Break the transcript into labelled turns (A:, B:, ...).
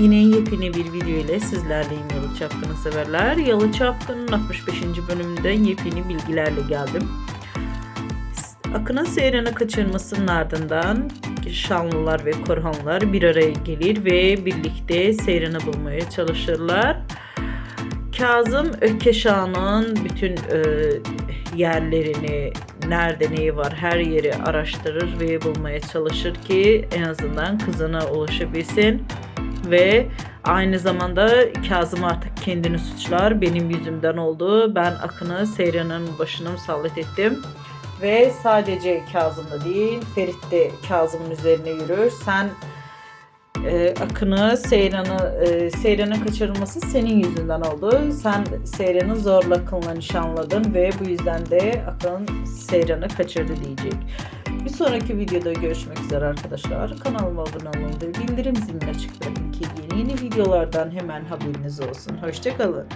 A: Yine yepyeni bir video ile sizlerleyim Yalı Çapkını severler. Yalı Çapkın'ın 65. bölümünde yepyeni bilgilerle geldim. Akın'ın Seyran'ı kaçırmasının ardından Şanlılar ve Korhanlar bir araya gelir ve birlikte Seyran'ı bulmaya çalışırlar. Kazım Ökkeşan'ın bütün e, yerlerini, nerede neyi var her yeri araştırır ve bulmaya çalışır ki en azından kızına ulaşabilsin. Ve aynı zamanda Kazım artık kendini suçlar. Benim yüzümden oldu. Ben Akın'ı Seyran'ın başına musallat ettim. Ve sadece Kazım'da değil Ferit de Kazım'ın üzerine yürür. Sen e, Akın'ı, Seyran'ı, e, Seyran'ın kaçırılması senin yüzünden oldu. Sen Seyran'ı zorla Akın'la nişanladın ve bu yüzden de Akın Seyran'ı kaçırdı diyecek. Bir sonraki videoda görüşmek üzere arkadaşlar. Kanalıma abone olun ve bildirim zilini açık bırakın videolardan hemen haberiniz olsun. Hoşçakalın.